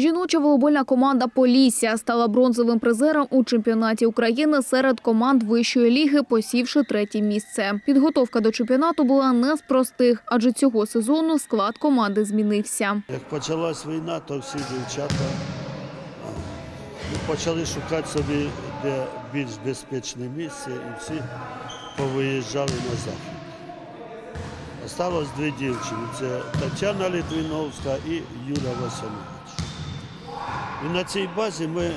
Жіноча волейбольна команда Полісся стала бронзовим призером у чемпіонаті України серед команд вищої ліги, посівши третє місце. Підготовка до чемпіонату була не з простих, адже цього сезону склад команди змінився. Як почалась війна, то всі дівчата ну, почали шукати собі де більш безпечне місце і всі повиїжджали на захід. Осталось дві дівчини. Це Тетяна Литвиновська і Юля Васильович. І на цій базі ми е,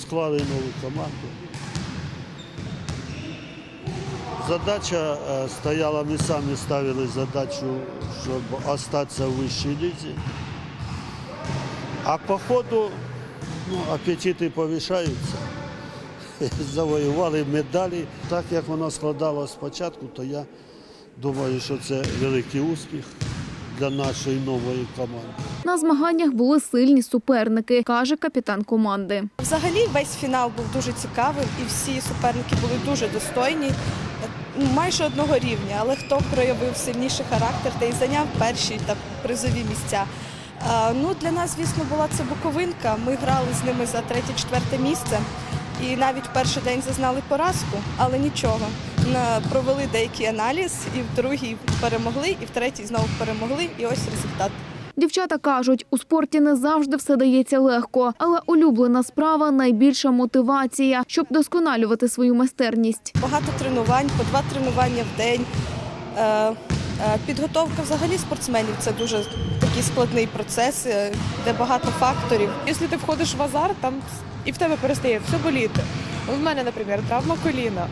склали нову команду. Задача е, стояла, ми самі ставили задачу, щоб остатися в вищій лізі. А по ходу ну, апетити повишаються. Завоювали медалі. Так як воно складалося спочатку, то я думаю, що це великий успіх для нашої нової команди. На змаганнях були сильні суперники, каже капітан команди. Взагалі весь фінал був дуже цікавим і всі суперники були дуже достойні, ну, майже одного рівня. Але хто проявив сильніший характер та й зайняв перші та призові місця. Ну, для нас, звісно, була це Буковинка. Ми грали з ними за третє-четверте місце. І навіть в перший день зазнали поразку, але нічого. Провели деякий аналіз, і в другій перемогли, і в третій знову перемогли. І ось результат. Дівчата кажуть, у спорті не завжди все дається легко, але улюблена справа найбільша мотивація, щоб досконалювати свою майстерність. Багато тренувань, по два тренування в день. Е, е, Підготовка взагалі спортсменів це дуже такий складний процес, е, де багато факторів. Якщо ти входиш в азарт, там і в тебе перестає все боліти. Ну, В мене, наприклад, травма коліна.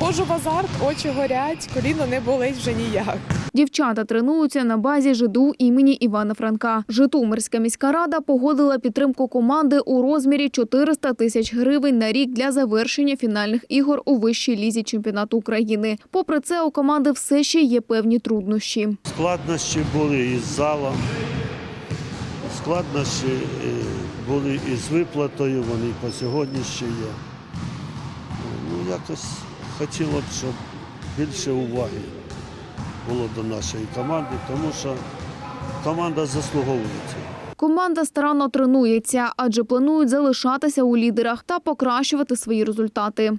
Входжу в азарт, очі горять, коліно не болить вже ніяк. Дівчата тренуються на базі ЖДУ імені Івана Франка. Житомирська міська рада погодила підтримку команди у розмірі 400 тисяч гривень на рік для завершення фінальних ігор у вищій лізі чемпіонату України. Попри це, у команди все ще є певні труднощі. Складнощі були із залом, складнощі е, були із виплатою, вони по сьогодні ще є. Ну, якось хотіло б, щоб більше уваги було до нашої команди, тому що команда заслуговує цього. Команда старанно тренується, адже планують залишатися у лідерах та покращувати свої результати.